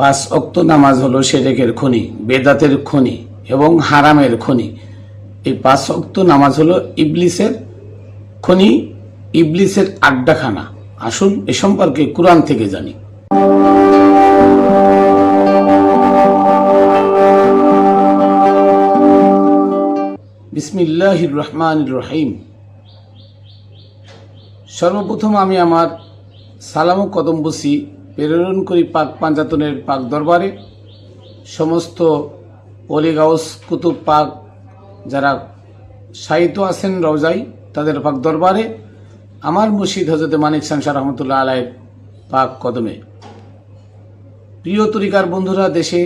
পাঁচ অক্ত নামাজ হলো সেরেকের খনি, বেদাতের খনি এবং হারামের খনি। এই পাঁচ অক্ত নামাজ হলো ইবলিসের খনি, ইবলিসের আড্ডাখানা। আসুন এ সম্পর্কে কোরআন থেকে জানি। বিসমিল্লাহির রহমান রহিম। সর্বপ্রথম আমি আমার সালাম ও কদম বসি প্রেরণ করি পাক পাঞ্জাতনের পাক দরবারে। সমস্ত অলিগাউস কুতুব পাক যারা সাহিত্য আছেন রওজাই, তাদের পাক দরবারে আমার মুর্শিদ হজরত মানিক শামসা রহমতুল্লাহ আলাইয়ের পাক কদমে। প্রিয় তরিকার বন্ধুরা, দেশে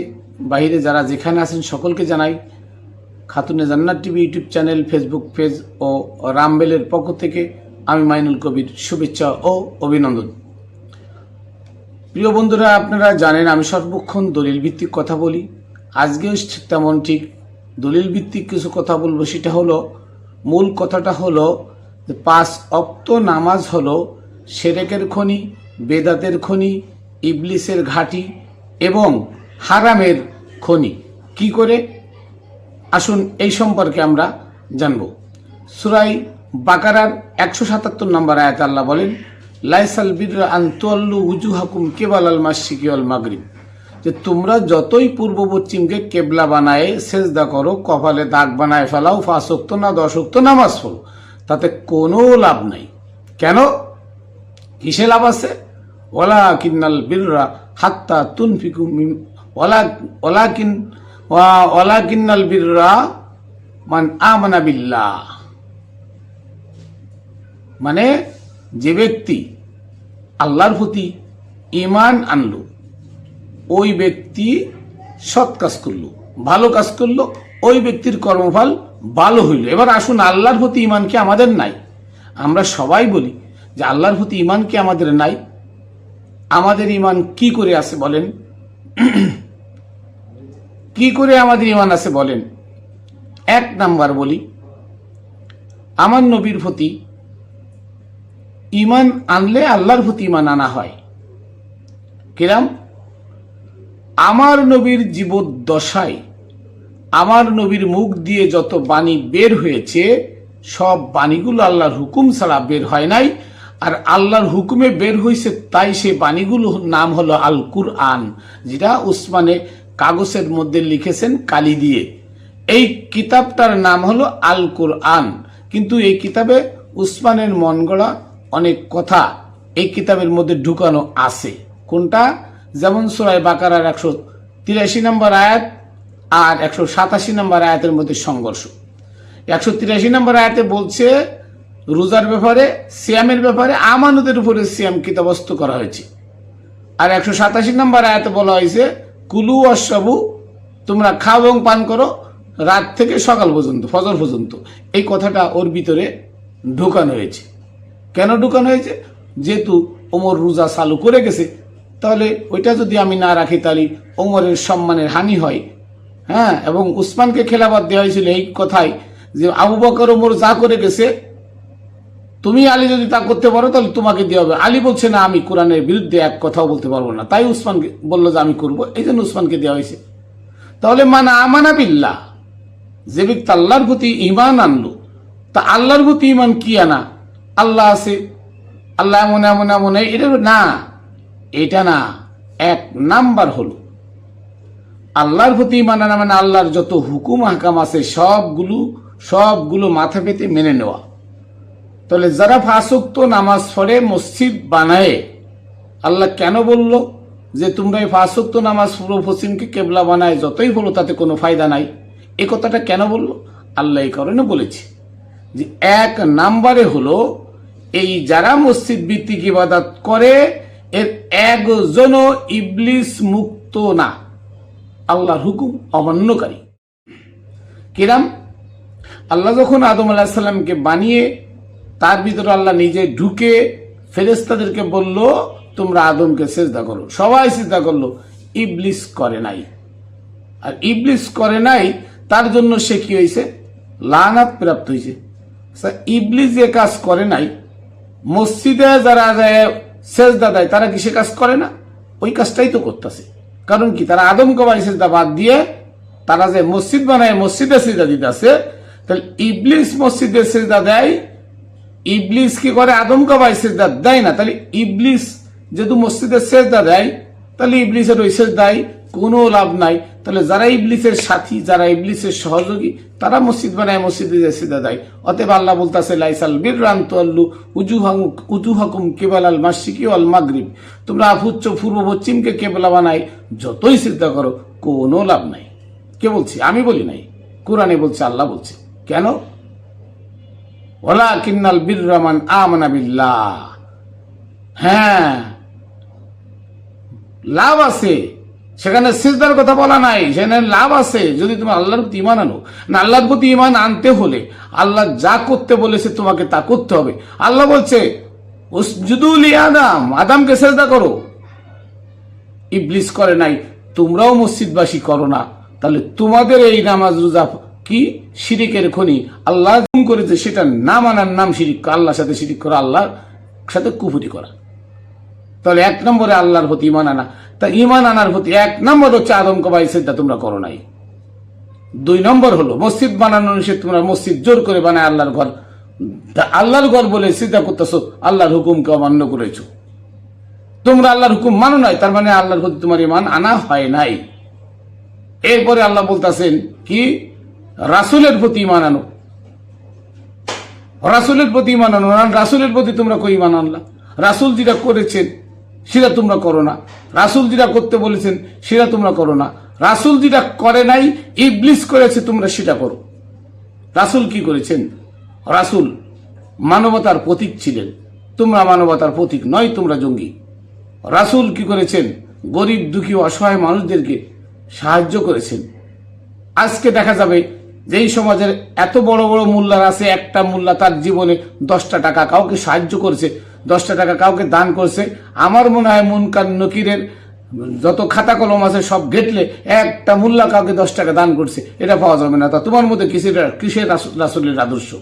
বাইরে যারা যেখানে আছেন সকলকে জানাই Khatune Jannat TV YouTube channel, Facebook page ও রামবেলের পক্ষ থেকে আমি মাইনুল কবির শুভেচ্ছা ও অভিনন্দন। প্রিয় বন্ধুরা, আপনারা জানেন আমি সর্বক্ষণ দলিল ভিত্তিক কথা বলি। আজকেও তেমন ঠিক দলিল ভিত্তিক কিছু কথা বলব, সেটা হলো, মূল কথাটা হলো যে পাঁচ অক্ত নামাজ হলো সেরেকের খনি, বেদাতের খনি, ইবলিসের ঘাটি এবং হারামের খনি। কি করে? আসুন এই সম্পর্কে আমরা জানব। সুরাই বাকারার একশো সাতাত্তর নম্বর আয়াত আল্লাহ বলেন লাইসাল বীর আন্তল্লু উজু হাকুম কেবাল আল মাসিকি আল মাগরিব। যে তোমরা যতই পূর্ব পশ্চিমকে কেবলা বানায় সেজদা করো, কপালে দাগ বানায় ফেলাও ফাঁসক্ত না দশক্ত নামাজ পড়ো, তাতে কোনো লাভ নাই। কেন? কিসে লাভ আছে? ওলা কিন্নাল বীররা হাত্তা তুনফিকু মিম- ওলা ওলা কিন ওলা কিন্নাল বীররা মান আমানা বিল্লাহ। মানে যে ব্যক্তি আল্লাহর প্রতি ইমান আনলো। ওই ব্যক্তি সৎ কাজ করল, ভালো কাজ করল, ওই ব্যক্তির কর্মফল ভালো হইল। এবার আসুন, আল্লাহর প্রতি ইমান কি আমাদের নাই? আমরা সবাই বলি যে আল্লাহর প্রতি ইমান কি আমাদের নাই? আমাদের ইমান কি করে আছে বলেন? কি করে আমাদের ইমান আছে বলেন? এক নাম্বার বলি, আমার নবীর প্রতি ইমান আনলে আল্লাহর প্রতি ইমান আনা হয়। কিরাম? আমার নবীর জীবদ্দশায়, আমার নবীর মুখ দিয়ে যত বাণী বের হয়েছে, সব বাণীগুলো আল্লাহর হুকুম ছাড়া বের হয় নাই। আর আল্লাহর হুকুমে বের হয়েছে তাই সে বাণীগুলো নাম হলো আল কুরআন যেটা উসমানে কাগজের মধ্যে লিখেছেন কালি দিয়ে। এই কিতাবটার নাম হলো আল কুরআন কিন্তু এই কিতাবে উসমানের মন গড়া অনেক কথা এই কিতাবের মধ্যে ঢুকানো আছে। কোনটা? যেমন সুরায় বাকারার একশো তিরাশি নম্বর আয়াত আর একশো সাতাশি নম্বর আয়াতের মধ্যে সংঘর্ষ। একশো তিরাশি নম্বর আয়াতে বলছে, রোজার ব্যাপারে, সিয়ামের ব্যাপারে আমানতের উপরে সিয়াম কিতাবস্ত করা হয়েছে। আর একশো সাতাশি নম্বর আয়াতে বলা হয়েছে, কুলু অসবু তোমরা খাও এবং পান করো রাত থেকে সকাল পর্যন্ত, ফজর পর্যন্ত। এই কথাটা ওর ভিতরে ঢুকানো হয়েছে। কেন ঢুকানো হয়েছে? যেহেতু ওমর রোজা চালু করে গেছে, তাহলে ওইটা যদি আমি না রাখি, তাহলে ওমরের সম্মানের হানি হয়। হ্যাঁ এবং উসমানকে খেলাবাদ দেওয়া হয়েছিল এই কথাই যে আবু বকর ওমর যা করে গেছে, তুমি আলী যদি তা করতে পারো, তাহলে তোমাকে দেওয়া হবে। আলী বলছে, না, আমি কোরআনের বিরুদ্ধে এক কথাও বলতে পারব না। তাই উসমানকে বলল যে, আমি করব। এই জন্য উসমানকে দেওয়া হয়েছে। তাহলে মানা আমানা বিল্লাহ, যে ব্যক্তি আল্লাহর প্রতি ইমান আনলো, তা আল্লাহর প্রতি ইমান কি আনা? আল্লাহ আছে, আল্লাহ এমন এমন এমন এটা না। এটা না, এক নাম্বার হলো। আল্লাহর প্রতি ইমান না মানে আল্লাহর যত হুকুম হাকাম আছে, সবগুলো সবগুলো মাথা পেতে মেনে নেওয়া। তাহলে যারা ফাঁসুক্ত নামাজ পড়ে, মসজিদ বানায়, আল্লাহ কেন বলল যে তোমরা এই ফাঁসুক্ত নামাজ পুরো পশ্চিমকে কেবলা বানায়, যতই বলো তাতে কোনো ফায়দা নাই? এ কথাটা কেন বলল? আল্লাহ এই কারণে বলেছে যে এক নাম্বারে হলো এই যারা মসজিদ ভিত্তিক ইবাদত করে এর একজনও ইবলিস মুক্ত না। আল্লাহর হুকুম অমান্যকারী। কিরাম? আল্লাহ যখন আদম আলাহিসাল্লামকে বানিয়ে তার ভিতরে আল্লাহ নিজে ঢুকে ফেরেস্তাদেরকে বলল তোমরা আদমকে সেজদা করো। সবাই সেজদা করল। ইবলিস করে নাই। আর ইবলিস করে নাই তার জন্য সে কি হয়েছে লানাত প্রাপ্ত হয়েছে আচ্ছা, ইবলিস যে কাজ করে নাই মসজিদে যারা সেজদা দেয়, তারা কি সে কাজ করে না? ওই কাজটাই তো করতেছে। কারণ কি? তারা আদম কবাই সেজদা বাদ দিয়ে তারা যে মসজিদ বানায়, মসজিদে সেজদা দিতেছে, তাহলে ইবলিস মসজিদে সেজদা দেয়, ইবলিস কি করে আদম কবাই সেজদা দেয় না? তাহলে ইবলিস যেহেতু মসজিদে সেজদা দেয়, তাহলে ইবলিসের ওই সেজদায় কোনো লাভ নাই। তাহলে যারা ইবলিসের সাথী, যারা ইবলিসের সহযোগী, তারা মসজিদ বানায়, মসজিদে যে সিদা দেয়। অতএব আল্লাহ বলতাছে, লাইসাল বীর রান্ত আল্লু উজু উজু হাকুম কেবল আল মাসিকি আল মাগরিব। তোমরা আফুচ্চ পূর্ব পশ্চিমকে কেবলা বানাই যতই সিদ্ধা করো, কোনো লাভ নাই। কে বলছি? আমি বলি নাই। কোরআনে বলছে, আল্লাহ বলছে। কেন? ওলা কিন্নাল বীর রহমান আমানাবিল্লাহ হ্যাঁ। লাভ আছে। সেখানে সিজদার কথা বলা নাই। সেখানে লাভ আছে। যদি তুমি আল্লাহর প্রতি ইমান আনো। না, আল্লাহর প্রতি ইমান আনতে হলে আল্লাহ যা করতে বলেছে তোমাকে তা করতে হবে। আল্লাহ বলছে আদাম, আদামকে সেজদা করো। ইবলিস করে নাই, তোমরাও মসজিদবাসী করো না। তাহলে তোমাদের এই নামাজ রোজা কি? শিরিকের খনি। আল্লাহ করেছে সেটা না মানার নাম শিরিক আল্লাহর সাথে শিরিক করা, আল্লাহর সাথে কুফুরি করা। তাহলে এক নম্বরে আল্লাহর প্রতি ইমান আনা। তা ইমান আনার প্রতি এক নম্বর হচ্ছে আদম কবাই সেটা তোমরা করো নাই। দুই নম্বর হলো, মসজিদ বানানো নিষেধ তোমরা মসজিদ জোর করে বানায় আল্লাহর ঘর। আল্লাহর ঘর বলে সিদ্ধা করতেছো, আল্লাহর হুকুমকে অমান্য করেছ। তোমরা আল্লাহর হুকুম মানো নাই, তার মানে আল্লাহর প্রতি তোমার ইমান আনা হয় নাই। এরপরে আল্লাহ বলতেছেন, কি? রাসুলের প্রতি ইমান আনো। রাসুলের প্রতি ইমান আনো রাসুলের প্রতি তোমরা কই ইমান আনলা? রাসুল যেটা করেছেন সেটা তোমরা করো না। রাসুল যেটা করতে বলেছেন, সেটা তোমরা করো না। রাসুল যেটা করে নাই, ইবলিস করেছে, তোমরা সেটা করো। রাসুল কি করেছেন? রাসুল মানবতার প্রতীক ছিলেন। তোমরা মানবতার প্রতীক নয়, তোমরা জঙ্গি। রাসুল কি করেছেন? গরিব, দুঃখী অসহায় মানুষদেরকে সাহায্য করেছেন। আজকে দেখা যাবে যে এই সমাজের এত বড় বড় মোল্লার আছে, একটা মোল্লা তার জীবনে দশটা টাকা কাউকে সাহায্য করেছে। দশটা টাকা কাউকে দান করছে। আমার মনে হয় মুনকার নকিরের যত খাতা কলম আছে সব ঘেটলে একটা মোল্লা কাউকে দশ টাকা দান করছে। এটা পাওয়া যাবে না। তা তোমার মধ্যে কিসের কিসের রাসূল- রাসূলের আদর্শ?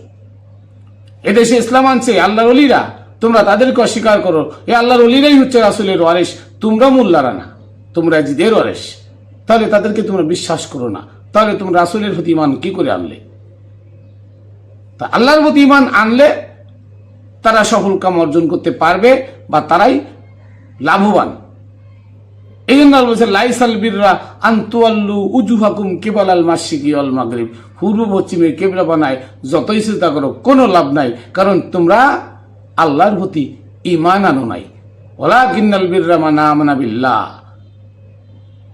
এদেশে ইসলাম আনছে, আল্লাহর অলিরা তোমরা তাদেরকে অস্বীকার করো। এ আল্লাহর অলিরাই হচ্ছে রাসুলের ওয়ারেস তোমরা মোল্লারা না। তোমরা জিদের ওয়ারেস তাহলে তাদেরকে তোমরা বিশ্বাস করো না। তাহলে তোমরা রাসুলের প্রতি ইমান কি করে আনলে? তা আল্লাহর প্রতি ইমান আনলে তারা সফল কাম অর্জন করতে পারবে বা তারাই লাভবান। এই জন্য বলছে লাইসাল বীররা আন্তুয়াল্লু উজুহাকুম কেবল আল মাসিকি অল মাগরিব। পূর্ব পশ্চিমে কেবলা বানায়, যতই চিন্তা করো, কোনো লাভ নাই, কারণ তোমরা আল্লাহর প্রতি ইমান আনো নাই। ওলা কিন্নাল বীররা মানা আমানা বিল্লাহ।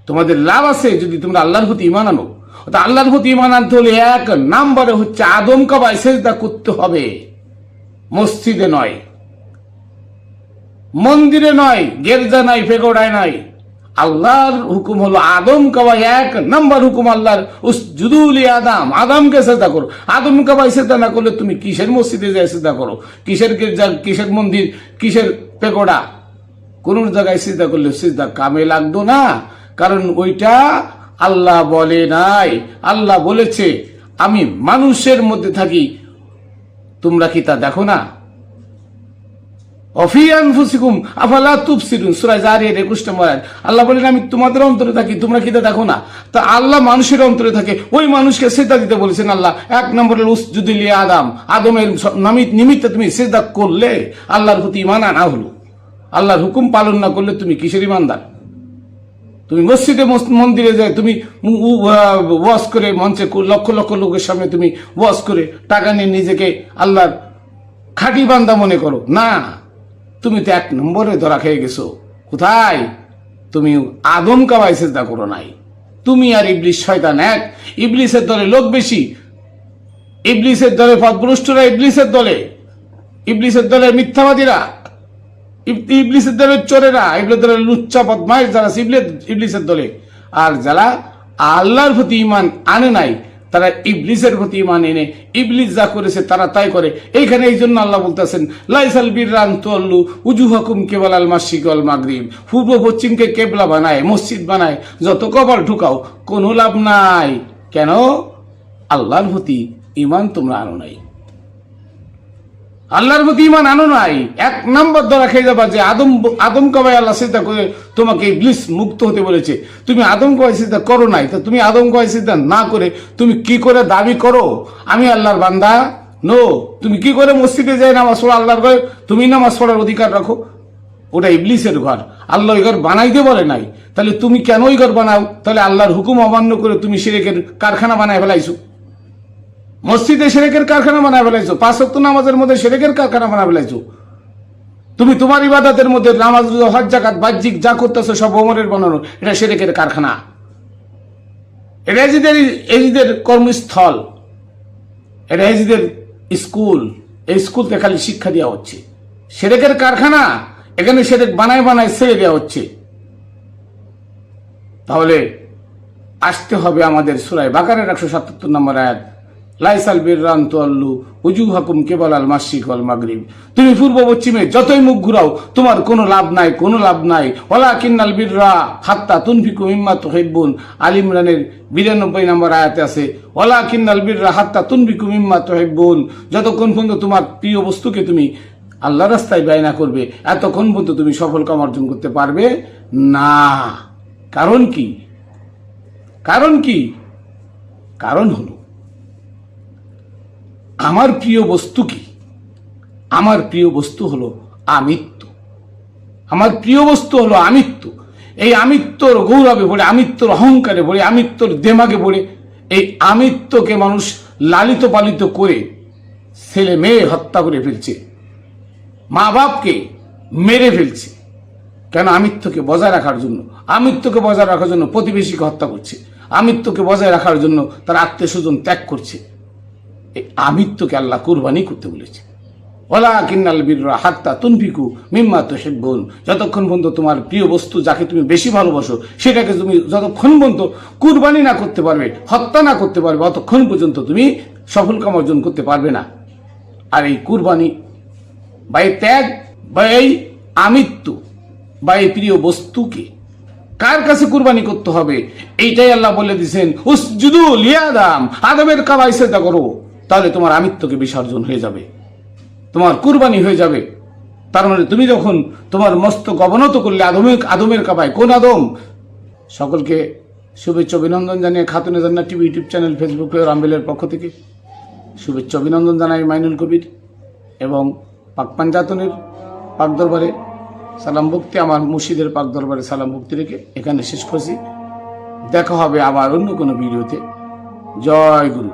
তোমাদের লাভ আছে যদি তোমরা আল্লাহর প্রতি ইমান আনো। আল্লাহর প্রতি ইমান আনতে হলে এক নাম্বারে হচ্ছে আদম কাবায় সেজদা করতে হবে। মসজিদে নয়। মন্দিরে নয়, গেরজা নাই পেগোড়ায় নয় আল্লাহর হুকুম হলো আদম কাবাই এক, নাম্বার হুকুম আল্লাহর জুদুলি আদাম, আদমকে সেদা করো। আদম কাবাই সেদা না করলে তুমি কিসের মসজিদে যায় সেদা করো? কিসের গির্জা, কিসের মন্দির, কিসের পেগোড়া কোন জায়গায় সিজদা করলে সিজদা কামে লাগতো না। কারণ ওইটা আল্লাহ বলে নাই। আল্লাহ বলেছে, আমি মানুষের মধ্যে থাকি তোমরা কি তা দেখো না? অফিয়ান ফুসিকুম আফালা তুবসিরুন সূরা জারিয়ার 21 নম্বর আল্লাহ বলেন, আমি তোমাদের অন্তরে থাকি, তোমরা কি তা দেখো না? তা আল্লাহ মানুষের অন্তরে থাকে। ওই মানুষকে দিতে বলেছেন আল্লাহ। এক নামিত নিমিত্তে তুমি করলে আল্লাহর প্রতি ঈমান আনা হলো। আল্লাহর হুকুম পালন না করলে তুমি কিসের ইমানদার তুমি মসজিদে মস- মন্দিরে যায়, তুমি ওয়াজ করে মঞ্চে লক্ষ লক্ষ লোকের সামনে তুমি ওয়াজ করে টাকা নিয়ে নিজেকে আল্লাহর খাঁটি বান্দা মনে করো। না, তুমি তো এক নম্বরে ধরা খেয়ে গেছো। কোথায়? তুমি আদম কাবাই চেষ্টা করো নাই। তুমি আর ইবলিশ শয়তান এক। ইবলিসের দলে লোক বেশি। ইবলিসের দলে পদভ্রষ্টরা ইবলিসের দলে। ইবলিসের দলে মিথ্যাবাদীরা। ইবলিসের দলের চোরেরা ইবলের দলের লুচ্চা বদমাইশ যারা আছে ইবলিস- ইবলিসের দলে। আর যারা আল্লাহর প্রতি ইমান আনে নাই, তারা ইবলিসের প্রতি ইমান এনে ইবলিস যা করেছে তারা তাই করে। এইখানে এই জন্য আল্লাহ বলতেছেন, লাইসাল বীরান তল্লু উজু হকুম কেবল আল মাসিক অল মাগরিব। পূর্ব পশ্চিমকে কেবলা বানায়, মসজিদ বানায়, যত কবর ঢুকাও, কোনো লাভ নাই। কেন? আল্লাহর প্রতি ইমান তোমরা আনো নাই। আল্লাহর প্রতি ইমান আনো নাই। এক নম্বর দ্বারা খেয়ে যাবা যে আদম আদম কবাই আল্লাহ সিদ্ধা করে তোমাকে ইবলিস মুক্ত হতে বলেছে। তুমি আদম কবাই সিদ্ধা করো নাই, তো তুমি আদম কবাই সিদ্ধা না করে তুমি কি করে দাবি করো? আমি আল্লাহর বান্দা? নো তুমি কি করে মসজিদে যাই নামাজ পড়ো? আল্লাহর ঘরে তুমি নামাজ পড়ার অধিকার রাখো। ওটা ইবলিসের ঘর। আল্লাহ ওই ঘর বানাইতে বলে নাই। তাহলে তুমি কেন ওই ঘর বানাও? তাহলে আল্লাহর হুকুম অমান্য করে তুমি সিরেকের কারখানা বানায় ফেলাইছো। মসজিদে সেরেকের কারখানা বানায় ফেলাইছো, পাঁচ সপ্ত নামাজের মধ্যে সেরেকের কারখানা বানায় ফেলাইছো। তুমি তোমার ইবাদতের মধ্যে নামাজ, হজ জাকাত বাহ্যিক যা করতেছো সব ওমরের বানানো, এটা সেরেকের কারখানা। এটা এজিদের এজিদের কর্মস্থল। এটা এজিদের স্কুল। এই স্কুলতে খালি শিক্ষা দেওয়া হচ্ছে। সেরেকের কারখানা, এখানে সেরেক বানায় বানায় ছেড়ে দেওয়া হচ্ছে। তাহলে আসতে হবে আমাদের সুরায় বাকারের একশো সাতাত্তর নম্বর আয়াত। লাইসাল বীর রান্ত আল্লু উজু হাকুম কেবল আল মাসিক আল মাগরিব। তুমি পূর্ব পশ্চিমে যতই মুখ ঘুরাও, তোমার কোনো লাভ নাই, কোনো লাভ নাই। ওলা কিন্নাল বীররা হাত্তা তুনফিকু ইম্মা তোহেব্বুন। আল ইমরানের বিরানব্বই নম্বর আয়াতে আছে ওলা কিন্নাল বীররা হাত্তা তুনফিকু ইম্মা তোহেব্বুন। যতক্ষণ পর্যন্ত তোমার প্রিয় বস্তুকে তুমি আল্লাহ রাস্তায় ব্যয় না করবে, এতক্ষণ পর্যন্ত তুমি সফল কাম অর্জন করতে পারবে না। কারণ কি? কারণ কি? কারণ হলো আমার প্রিয় বস্তু কি? আমার প্রিয় বস্তু হলো আমিত্ব আমার প্রিয় বস্তু হলো আমিত্ব এই আমিত্বর গৌরবে পড়ে আমিত্বর অহংকারে পড়ে আমিত্বর দেমাগে পড়ে এই আমিত্বকে মানুষ লালিত পালিত করে ছেলে মেয়ে হত্যা করে ফেলছে। মা বাপকে মেরে ফেলছে। কেন? আমিত্বকে বজায় রাখার জন্য। আমিত্বকে বজায় রাখার জন্য প্রতিবেশীকে হত্যা করছে। আমিত্বকে বজায় রাখার জন্য তার আত্মীয় স্বজন ত্যাগ করছে। এই আমিত্বকে আল্লাহ কুরবানি করতে বলেছে। ওলা কিন্নাল বীররা হাত্তা তুনফিকু মিম্মা তো হেব্বন যতক্ষণ পর্যন্ত তোমার প্রিয় বস্তু যাকে তুমি বেশি ভালোবাসো, সেটাকে তুমি যতক্ষণ পর্যন্ত কুরবানি না করতে পারবে, হত্যা না করতে পারবে, অতক্ষণ পর্যন্ত তুমি সফল কাম অর্জন করতে পারবে না। আর এই কুরবানি বা এই ত্যাগ বা এই আমিত্ব বা এই প্রিয় বস্তুকে কার কাছে কুরবানি করতে হবে? এইটাই আল্লাহ বলে দিছেন উসজুদু লিয়াদাম আদমের কাবাই সেটা করো। তাহলে তোমার আমিত্বকে বিসর্জন হয়ে যাবে। তোমার কুরবানি হয়ে যাবে। তার মানে তুমি যখন তোমার মস্তক অবনত করলে আদমের আদমের কাবায়, কোন আদম? সকলকে শুভেচ্ছা, অভিনন্দন জানিয়ে খাতুনে জান্নাত টিভি ইউটিউব চ্যানেল, ফেসবুকে রামবেলের পক্ষ থেকে শুভেচ্ছা, অভিনন্দন জানাই মাইনুল কবির এবং পাক পাঞ্জাতনের পাক দরবারে। সালাম ভক্তি, আমার মুর্শিদের পাক দরবারে সালাম ভক্তি রেখে এখানে শেষ করছি। দেখা হবে আবার অন্য কোনো ভিডিওতে। জয় গুরু।